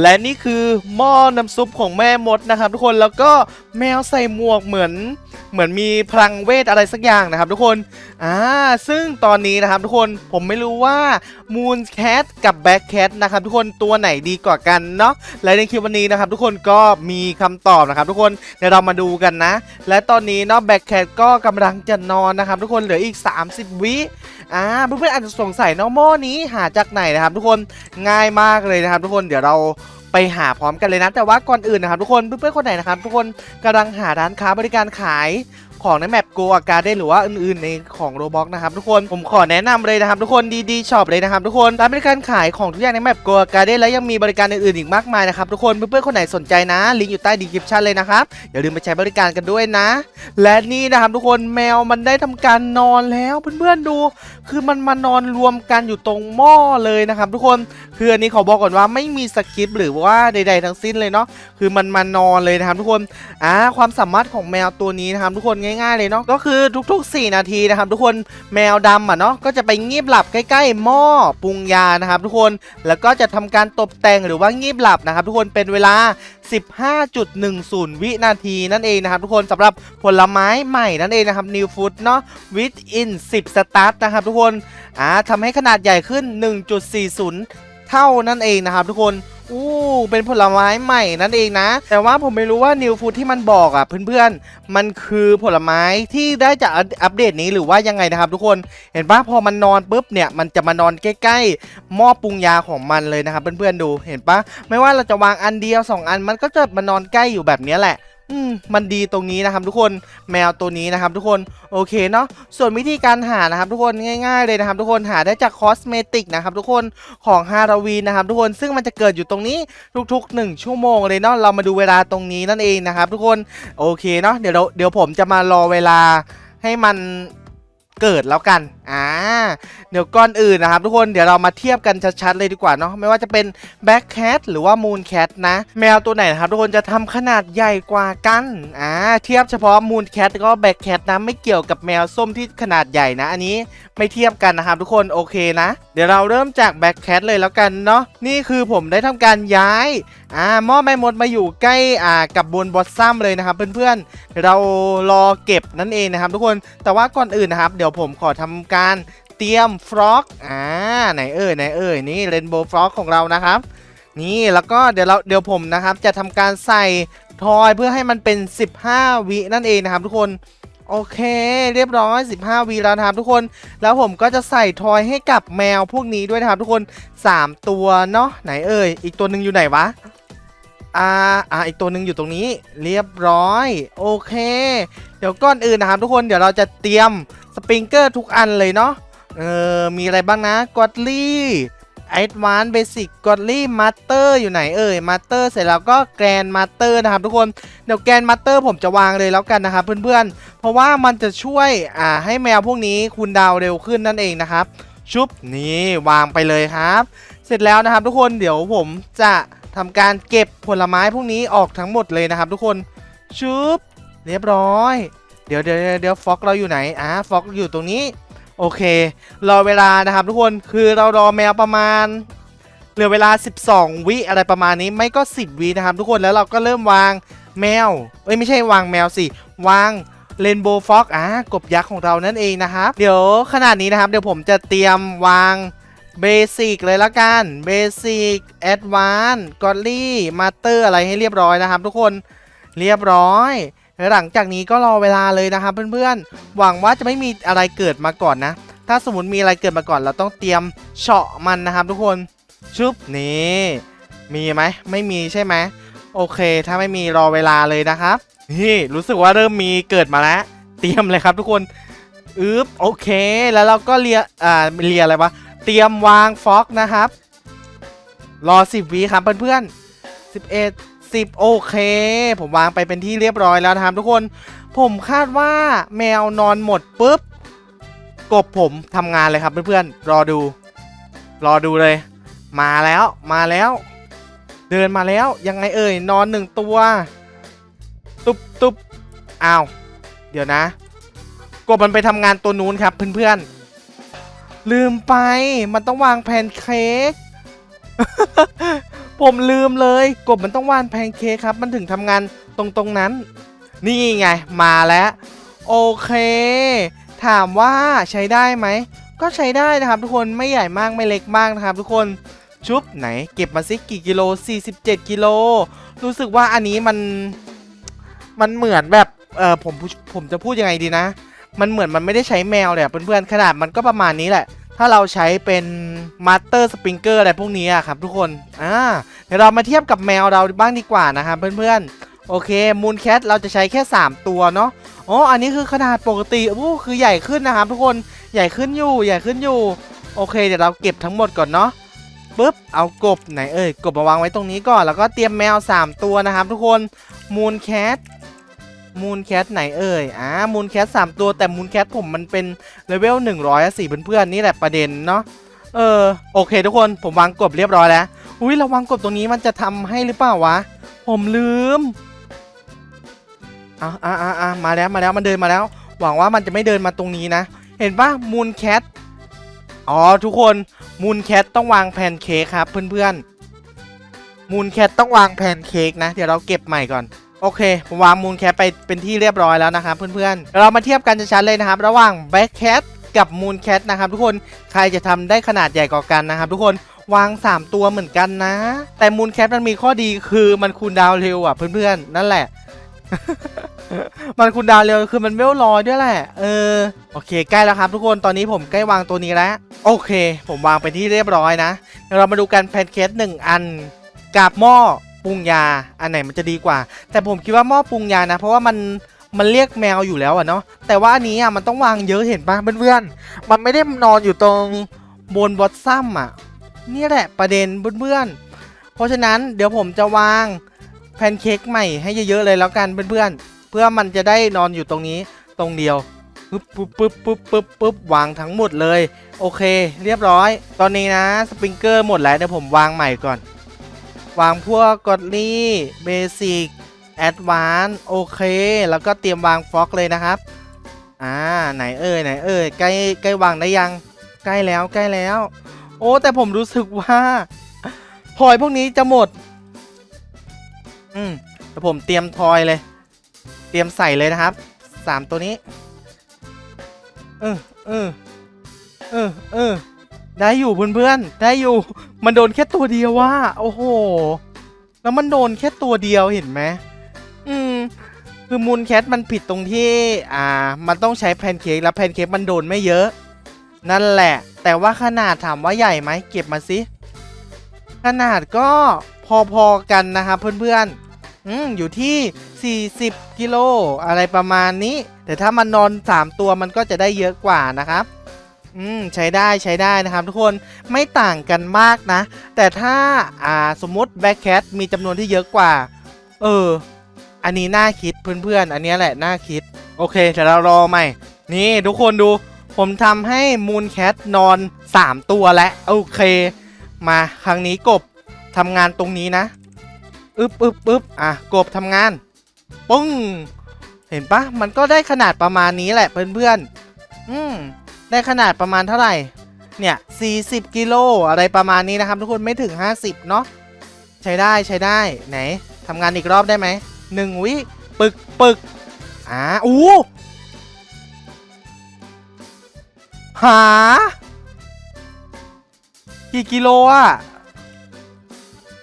และนี่คือหม้อน้ำซุปของแม่มดนะครับทุกคนแล้วก็แมวใส่หมวกเหมือน เหมือนมีพลังเวทอะไรสักอย่างนะครับทุกคนอ่าซึ่งตอนนี้นะครับทุกคนผมไม่รู้ว่า Moon Cat กับ Black Cat นะครับทุกคนตัวไหนดีกว่ากันเนาะและในคลิปวันนี้นะครับทุกคนก็มีคำตอบนะครับทุกคนเดี๋ยวเรามาดูกันนะ และตอนนี้เนาะ Black Cat ก็กำลังจะนอนนะครับทุกคนเหลืออีก 30 วิอ่าเพื่อนๆอาจจะสงสัยเนาะหม้อนี้หาจากไหนนะครับทุกคนง่ายมากเลยนะครับทุกคนเดี๋ยวเรา ไปหาพร้อมกันเลยนะ แต่ว่าก่อนอื่นนะครับทุกคนเพื่อนๆคนไหนนะครับทุกคนกำลังหาร้านค้าบริการขาย ของในแมปโกอาการได้หรือว่าอื่นๆในของโรบ็อกนะครับทุกคนผมขอแนะนำเลยนะครับทุกคนดีๆช็อปเลยนะครับทุกคนร้านบริการขายของทุกอย่างในแมปโกอาการได้และยังมีบริการอื่นๆอีกมากมายนะครับทุกคนเพื่อนๆคนไหนสนใจนะลิงก์อยู่ใต้ดีคริปชันเลยนะครับอย่าลืมไปใช้บริการกันด้วยนะ และนี่นะครับทุกคนแมวมันได้ทำการนอนแล้วเพื่อนๆดู คือมันมานอนรวมกันอยู่ตรงหม้อเลยนะครับทุกคนคืออันนี้ขอบอกก่อนว่าไม่มีสคริปต์หรือว่าใด ๆ ทั้งสิ้นเลยเนาะคือมันมานอนเลยนะครับทุกคนอ่าความสามารถของแมวตัวนี้นะครับทุกคนง่ายๆเลยเนาะก็คือทุกๆ 4 นาทีนะครับทุกคนแมวดำอะเนาะก็จะไปงีบหลับใกล้ๆหม้อปรุงยานะครับทุกคนแล้วก็จะทำการตกแต่งหรือว่างีบหลับนะครับทุกคนเป็นเวลา 15.10 วินาทีนั่นเองนะครับทุกคนสำหรับผลไม้ใหม่นั่นเองนะครับ New Food เนาะ Within 10 Start นะครับทุกคนอ่าทำให้ขนาดใหญ่ขึ้น 1.40 เท่านั่นเองนะครับทุกคน อู้เป็นผลไม้ใหม่นั่นเองนะ แต่ว่าผมไม่รู้ว่านิวฟูดที่มันบอกอะเพื่อนๆ มันคือผลไม้ที่ได้จากอัปเดตนี้หรือว่ายังไงนะครับ ทุกคนเห็นปะพอมันนอนปุ๊บเนี่ยมันจะมานอนใกล้ๆหม้อปรุงยาของมันเลยนะครับเพื่อนๆดูเห็นปะไม่ว่าเราจะวางอันเดียวสองอันมันก็จะมานอนใกล้อยู่แบบนี้แหละ อืมมันดีตรงนี้นะครับทุกคนแมวตัวนี้นะครับทุกคนโอเคเนาะส่วนวิธีการหานะครับทุกคนง่าย ๆ เลยนะครับทุกคนหาได้จากคอสเมติกนะครับทุกคนของฮาราวีนนะครับทุกคนซึ่งมันจะเกิดอยู่ตรงนี้ทุกๆ 1 ชั่วโมงเลยเนาะเรามาดูเวลาตรงนี้นั่นเองนะครับทุกคนโอเคเนาะเดี๋ยวเราเดี๋ยวผมจะมารอเวลาให้มัน เกิดแล้วกัน อ่า เดี๋ยวก่อนอื่นนะครับทุกคน เดี๋ยวเรามาเทียบกันชัดๆเลยดีกว่าเนาะ ไม่ว่าจะเป็น Black Cat หรือว่า Moon Cat นะ แมวตัวไหนนะครับทุกคนจะทำขนาดใหญ่กว่ากัน อ่า เทียบเฉพาะ Moon Cat แล้วก็ Black Cat นะไม่เกี่ยวกับแมวส้มที่ขนาดใหญ่นะ อันนี้ไม่เทียบกันนะครับทุกคน โอเคนะ เดี๋ยวเราเริ่มจาก Black Cat เลยแล้วกันเนาะ นี่คือผมได้ทำการย้าย อ่า หม้อแม่มดมาอยู่ใกล้ อ่า กับบนบอสซัมเลยนะครับเพื่อนๆเดี๋ยวเรารอเก็บนั่นเองนะครับทุกคน แต่ว่าก่อนอื่นนะครับเดี๋ยวี๋ยวผมขอทำการเตรียมฟล็อกอ่าไหนเอ่ยไหนเอ่ยนี่เรนโบว์ฟล็อกของเรานะครับ นี่แล้วก็เดี๋ยวเราเดี๋ยวผมนะครับจะทำการใส่ทอยเพื่อให้มันเป็น 15 วินั่นเองนะครับทุกคนโอเค เรียบร้อย 15วิแล้วนะครับทุกคน แล้วผมก็จะใส่ทอยให้กับแมวพวกนี้ด้วยนะครับทุกคน 3 ตัวเนาะไหนเอ่ยอีกตัวหนึ่งอยู่ไหนวะ อ่าอ่าอีกตัวหนึ่งอยู่ตรงนี้เรียบร้อย โอเค เดี๋ยวก่อนอื่นนะครับทุกคนเดี๋ยวเราจะเตรียมสปริงเกอร์ทุกอันเลยเนาะเออมีอะไรบ้างนะกอดลี่แอดวานซ์เบสิกกอดลี่มาสเตอร์อยู่ไหนเอ่ยมาสเตอร์เสร็จแล้วก็แกรนมาสเตอร์นะครับทุกคนเดี๋ยวแกรนมาสเตอร์ผมจะวางเลยแล้วกันนะครับเพื่อนๆ เพราะว่ามันจะช่วยอ่าให้แมวพวกนี้คูณดาวเร็วขึ้นนั่นเองนะครับชุบนี่วางไปเลยครับ เสร็จแล้วนะครับทุกคนเดี๋ยวผมจะ ทำการเก็บผลไม้พวกนี้ออกทั้งหมดเลยนะครับ ทุกคนชุบเรียบร้อย เดี๋ยวเดี๋ยวเดี๋ยวฟ็อกเราอยู่ไหนอ่าฟ็อกอยู่ตรงนี้ โอเค รอเวลานะครับ ทุกคนคือเรารอแมวประมาณเหลือเวลา 12 วิอะไรประมาณนี้ไม่ก็ 10 วินะครับ ทุกคนแล้วเราก็เริ่มวางแมวเอ้ยไม่ใช่วางแมวสิวางเรนโบว์ฟ็อกอะกบยักษ์ของเรานั่นเองนะครับ เดี๋ยวขนาดนี้นะครับ เดี๋ยวผมจะเตรียมวาง เบสิกเลยละกันเบสิกแอดวานกอดลี่มาเตอร์อะไรให้เรียบร้อยนะครับ ทุกคนเรียบร้อย หลังจากนี้ก็รอเวลาเลยนะครับเพื่อนๆ หวังว่าจะไม่มีอะไรเกิดมาก่อนนะ ถ้าสมมติมีอะไรเกิดมาก่อน เราต้องเตรียมเฉาะมันนะครับ ทุกคนชุบนี่มีไหมไม่มีใช่ไหมโอเค ถ้าไม่มีรอเวลาเลยนะครับนี่รู้สึกว่าเริ่มมีเกิดมาแล้ว เตรียมเลยครับทุกคนอึ๊บโอเค แล้วเราก็เลียอ่าเลียอะไรวะ เตรียมวางฟ็อกนะครับ รอ 10วิครับเพื่อนๆ11 10 โอเค ผมวางไปเป็นที่เรียบร้อยแล้วนะครับทุกคน ผมคาดว่าแมวนอนหมดปุ๊บ กบผมทำงานเลยครับเพื่อนๆ รอดู รอดูเลย มาแล้ว มาแล้ว เดินมาแล้ว ยังไงเอ่ย นอนหนึ่งตัว ตุบตุบอ้าว เดี๋ยวนะ กบมันไปทำงานตัวนู้นครับเพื่อนๆ ลืมไป มันต้องวางแพนเค้ก ผมลืมเลย กบมันต้องวานแพนเค้กครับ มันถึงทำงานตรงตรงนั้น นี่ไง มาแล้ว โอเค ถามว่าใช้ได้ไหม ก็ใช้ได้นะครับทุกคน ไม่ใหญ่มากไม่เล็กมากนะครับทุกคน ชุบไหน เก็บมาสิกี่กิโล 47 กิโล รู้สึกว่าอันนี้มัน มันเหมือนแบบ เออผม ผมจะพูดยังไงดีนะ มันเหมือนมันไม่ได้ใช้แมวเลยเพื่อนๆขนาดมันก็ประมาณนี้แหละ ถ้าเราใช้เป็นมาสเตอร์สปริงเกอร์อะไรพวกนี้อะครับทุกคนอ่าเดี๋ยวเรามาเทียบกับแมวเราบ้างดีกว่านะครับเพื่อนๆโอเคมูนแคทเราจะใช้แค่ 3 ตัวเนาะอ๋ออันนี้คือขนาดปกติโอ้คือใหญ่ขึ้นนะครับทุกคนใหญ่ขึ้นอยู่ใหญ่ขึ้นอยู่โอเค เดี๋ยวเราเก็บทั้งหมดก่อนเนาะปึ๊บเอากบไหนเอ่ยกบมาวางไว้ตรงนี้ก่อนแล้วก็เตรียมแมว 3 ตัวนะครับทุกคนมูนแคท มูนแคทไหนเอ่ย อ่า มูนแคท3ตัวแต่มูนแคทผมมันเป็นเลเวล100อะสิเพื่อนๆนี่แหละประเด็นเนาะ เออ โอเคทุกคนผมวางกบเรียบร้อยแล้ว อุ้ยเราวางกบตรงนี้มันจะทำให้หรือเปล่าวะ ผมลืมอะอะอะอะมาแล้วมาแล้วมันเดินมาแล้ว หวังว่ามันจะไม่เดินมาตรงนี้นะ เห็นปะมูนแคท อ๋อทุกคนมูนแคทต้องวางแพนเค้กครับเพื่อนๆมูนแคทต้องวางแพนเค้กนะ เดี๋ยวเราเก็บใหม่ก่อน โอเคผมวางมูนแคทไปเป็นที่เรียบร้อยแล้วนะครับเพื่อนๆเรามาเทียบกันชัดๆเลยนะครับ ระหว่างแบ็คแคทกับมูนแคทนะครับทุกคนใครจะทำได้ขนาดใหญ่กว่ากันนะครับ ทุกคนวาง 3 ตัวเหมือนกันนะ แต่มูนแคทมันมีข้อดีคือมันคูลดาวเร็วอะเพื่อนๆ นั่นแหละ มันคูลดาวเร็วคือมันเวลลอยด้วยแหละ เออโอเคใกล้แล้วครับทุกคนตอนนี้ผมใกล้วางตัวนี้แล้ว โอเค ผมวางเป็นที่เรียบร้อยนะเดี๋ยวเรามาดูกันแพนเค้กหนึ่งอันกับหม้อ ปรุงยา อันไหนมันจะดีกว่า แต่ผมคิดว่าหม้อปรุงยานะ เพราะว่ามันมันเรียกแมวอยู่แล้วอะเนาะแต่ว่าอันนี้อะมันต้องวางเยอะเห็นปะเพื่อนๆมันไม่ได้นอนอยู่ตรงบนบอสซัมอะนี่แหละประเด็นเพื่อนๆเพราะฉะนั้นเดี๋ยวผมจะวางแพนเค้กใหม่ให้เยอะๆเลยแล้วกันเพื่อนๆเพื่อมันจะได้นอนอยู่ตรงนี้ตรงเดียวปึ๊บปึ๊บปึ๊บปึ๊บปึ๊บปึ๊บวางทั้งหมดเลย โอเค เรียบร้อย ตอนนี้นะสปริงเกอร์หมดแล้วเดี๋ยวผมวางใหม่ก่อน วางพวกกดลี่เบสิกแอดวานโอเค แล้วก็เตรียมวางฟ็อกเลยนะครับ อ่า ไหนเอ่ยไหนเอ่ยใกล้ใกล้วางได้ยัง ใกล้แล้วใกล้แล้ว โอ้แต่ผมรู้สึกว่าทอยพวกนี้จะหมด อืมเดี๋ยวผมเตรียมทอยเลย เตรียมใส่เลยนะครับสามตัวนี้ เออเออเออเออ ได้อยู่เพื่อนๆ ได้อยู่ มันโดนแค่ตัวเดียวว่า โอ้โห แล้วมันโดนแค่ตัวเดียวเห็นไหมอืม คือมูนแคทมันผิดตรงที่ อ่า มันต้องใช้แพนเค้กแล้วแพนเค้กมันโดนไม่เยอะ นั่นแหละ แต่ว่าขนาดถามว่าใหญ่ไหม เก็บมาสิขนาดก็พอๆกันนะครับเพื่อนๆ อืม อยู่ที่ 40 กิโลอะไรประมาณนี้ แต่ถ้ามันนอน 3 ตัวมันก็จะได้เยอะกว่านะครับ อืมใช้ได้ใช้ได้นะครับทุกคนไม่ต่างกันมากนะ แต่ถ้าอ่าสมมติแบ็คแคทมีจำนวนที่เยอะกว่า เออ อันนี้น่าคิดเพื่อนๆ อันนี้แหละน่าคิด โอเคเดี๋ยวเรารอใหม่ นี่ทุกคนดู ผมทำให้มูนแคทนอน 3 ตัวแล้วโอเค มาครั้งนี้กบทำงานตรงนี้นะอึบอึบอึบอะกบทำงานปึ้งเห็นปะมันก็ได้ขนาดประมาณนี้แหละเพื่อนๆอืม ได้ขนาดประมาณเท่าไหร่ เนี่ย 40 กิโลอะไรประมาณนี้นะครับทุกคนไม่ถึง 50 เนาะใช้ได้ใช้ได้ไหนทำงานอีกรอบได้ไหมหนึ่งวิปึกปึกอ่าอู้หา กี่กิโลอะ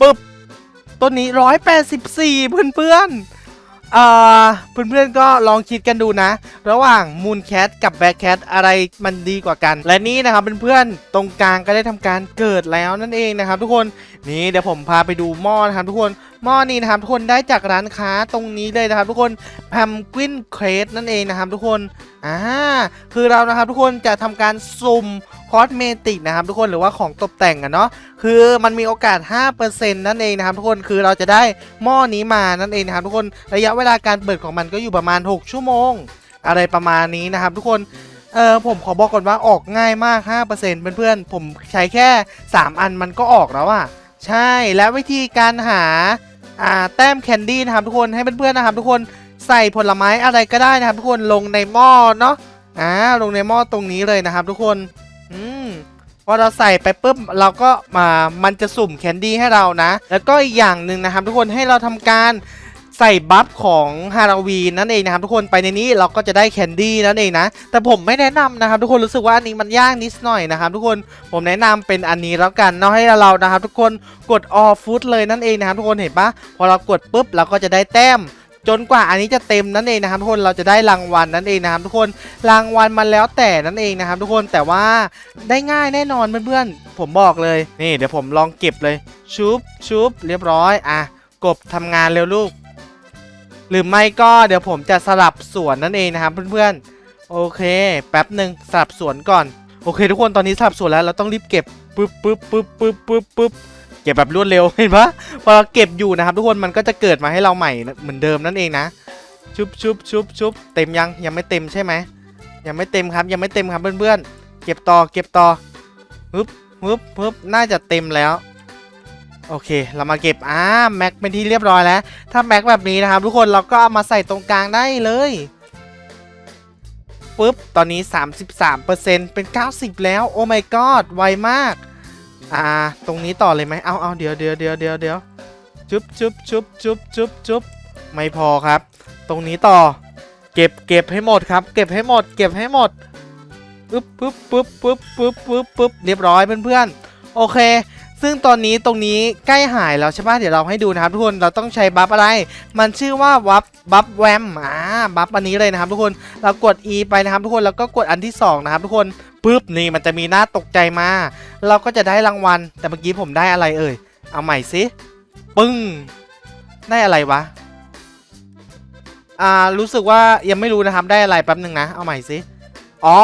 ปึ๊บ ต้นนี้ 184 เพื่อนเพื่อน เอ่อเพื่อนเพื่อนๆก็ลองคิดกันดูนะ ระหว่างมูนแคทกับแบ็คแคทอะไรมันดีกว่ากัน และนี่นะครับเพื่อนๆตรงกลางก็ได้ทำการเกิดแล้วนั่นเองนะครับ ทุกคนนี่เดี๋ยวผมพาไปดูหม้อนะครับทุกคน หม้อนี้นะครับทุกคนได้จากร้านค้าตรงนี้เลยนะครับ ทุกคนแพมกวินเครสนั่นเองนะครับ ทุกคนอ่าคือเรานะครับทุกคนจะทำการสุ่มคอสเมติกนะครับ ทุกคนหรือว่าของตกแต่งอะเนาะคือมันมีโอกาส 5%นั่นเองนะครับ ทุกคนคือเราจะได้หม้อนี้มานั่นเองนะครับ ทุกคนระยะเวลาการเปิดของมันก็อยู่ประมาณ 6 ชั่วโมง อะไรประมาณนี้นะครับ ทุกคนเออผมขอบอกก่อนว่าออกง่ายมาก 5%เพื่อนๆผมใช้แค่ 3 อันมันก็ออกแล้วอะ ใช่และวิธีการหาอ่าแต้มแคนดี้นะครับทุกคนให้เพื่อนๆนะครับทุกคนใส่ผลไม้อะไรก็ได้นะครับทุกคนลงในหม้อเนาะอ่าลงในหม้อตรงนี้เลยนะครับ ทุกคนอืมพอเราใส่ไปปุ๊บเราก็มามันจะสุ่มแคนดี้ให้เรานะ แล้วก็อีกอย่างหนึ่งนะครับ ทุกคนให้เราทำการ ใส่บัฟของฮาราวีนนั่นเองนะครับทุกคนไปในนี้เราก็จะได้แคนดี้นั่นเองนะ แต่ผมไม่แนะนำนะครับ ทุกคนรู้สึกว่าอันนี้มันยากนิดหน่อยนะครับทุกคนผมแนะนำเป็นอันนี้แล้วกันเนาะให้เรานะครับ ทุกคนกด all foot เลยนั่นเองนะครับทุกคนเห็นปะพอเรากดปุ๊บเราก็จะได้แต้มจนกว่าอันนี้จะเต็มนั่นเองนะครับทุกคนเราจะได้รางวัลนั่นเองนะครับทุกคนรางวัลมันแล้วแต่นั่นเองนะครับทุกคนแต่ว่าได้ง่ายแน่นอนเพื่อนๆผมบอกเลยนี่เดี๋ยวผมลองเก็บเลยชุบชุบเรียบร้อยอะกบทำงานเร็วลูก หรือไม่ก็เดี๋ยวผมจะสลับสวนนั่นเองนะครับเพื่อนๆ โอเค แป๊บหนึ่งสลับสวนก่อน โอเค ทุกคนตอนนี้สลับสวนแล้วเราต้องรีบเก็บปึ๊บปึ๊บปึ๊บปึ๊บปึ๊บปึ๊บเก็บแบบรวดเร็วเห็นปะพอเราเก็บอยู่นะครับ ทุกคนมันก็จะเกิดมาให้เราใหม่เหมือนเดิมนั่นเองนะชุบชุบชุบชุบเต็มยังยังไม่เต็มใช่ไหมยังไม่เต็มครับยังไม่เต็มครับเพื่อนๆ เก็บต่อเก็บต่อฮึบฮึบฮึบน่าจะเต็มแล้ว โอเค เรามาเก็บอ่าแม็กเป็นที่เรียบร้อยแล้ว ถ้าแม็กแบบนี้นะครับ ทุกคนเราก็เอามาใส่ตรงกลางได้เลยปุ๊บ ตอนนี้ 33%เป็น 90 แล้ว โอ้ my god ไวมาก อ่า ตรงนี้ต่อเลยไหมเอาเอาเดี๋ยวเดี๋ยวเดี๋ยวเดี๋ยวเดี๋ยวจุ๊บจุ๊บจุ๊บจุ๊บจุ๊บจุ๊บไม่พอครับ ตรงนี้ต่อ เก็บเก็บให้หมดครับ เก็บให้หมด เก็บให้หมดปึ๊บปึ๊บปึ๊บปึ๊บปึ๊บปึ๊บปึ๊บเรียบร้อยเพื่อนๆ โอเค ซึ่งตอนนี้ตรงนี้ใกล้หายแล้วใช่ปะเดี๋ยวเราให้ดูนะครับทุกคนเราต้องใช้บัฟอะไร มันชื่อว่าวับบัฟแวมอ่าบัฟอันนี้เลยนะครับทุกคนเรากด E ไปนะครับทุกคนแล้วก็กดอันที่สองนะครับทุกคนปึ๊บนี่มันจะมีหน้าตกใจมา เราก็จะได้รางวัล แต่เมื่อกี้ผมได้อะไรเอ่ยเอาใหม่สิปึ้งได้อะไรวะอ่ารู้สึกว่ายังไม่รู้นะครับได้อะไรแป๊บหนึ่งนะเอาใหม่สิอ๋อ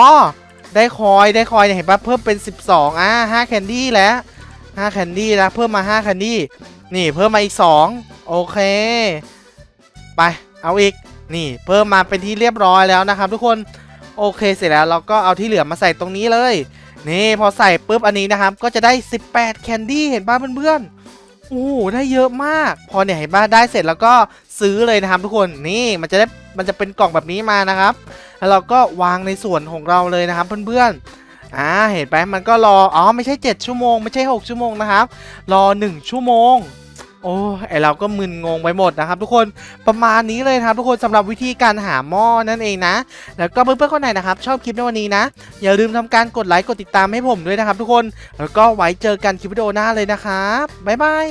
ได้คอยได้คอยเนี่ยเห็นปะเพิ่มเป็น 12อ่า5แคนดี้แล้ว 5แคนดี้แล้วเพิ่มมา5แคนดี้นี่เพิ่มมาอีก2โอเค ไปเอาอีกนี่เพิ่มมาเป็นที่เรียบร้อยแล้วนะครับ ทุกคนโอเคเสร็จแล้วเราก็เอาที่เหลือมาใส่ตรงนี้เลย นี่พอใส่ปุ๊บอันนี้นะครับ ก็จะได้ 18 แคนดี้เห็นป่ะเพื่อนๆโอ้ได้เยอะมาก พอเนี่ยเห็นป่ะได้เสร็จแล้วก็ซื้อเลยนะครับ ทุกคนนี่มันจะได้มันจะเป็นกล่องแบบนี้มานะครับ แล้วเราก็วางในส่วนของเราเลยนะครับเพื่อนๆ อ่าเห็นไหมมันก็รออ๋อไม่ใช่ 7 ชั่วโมงไม่ใช่ 6 ชั่วโมงนะครับ รอ 1 ชั่วโมงโอ้ไอเราก็มึนงงไปหมดนะครับ ทุกคนประมาณนี้เลยครับ ทุกคนสำหรับวิธีการหาหม้อนั่นเองนะ แล้วก็เพื่อนๆคนไหนนะครับ ชอบคลิปในวันนี้นะ อย่าลืมทำการกดไลค์กดติดตามให้ผมด้วยนะครับ ทุกคนแล้วก็ไว้เจอกันคลิปวิดีโอหน้าเลยนะครับบ๊ายบาย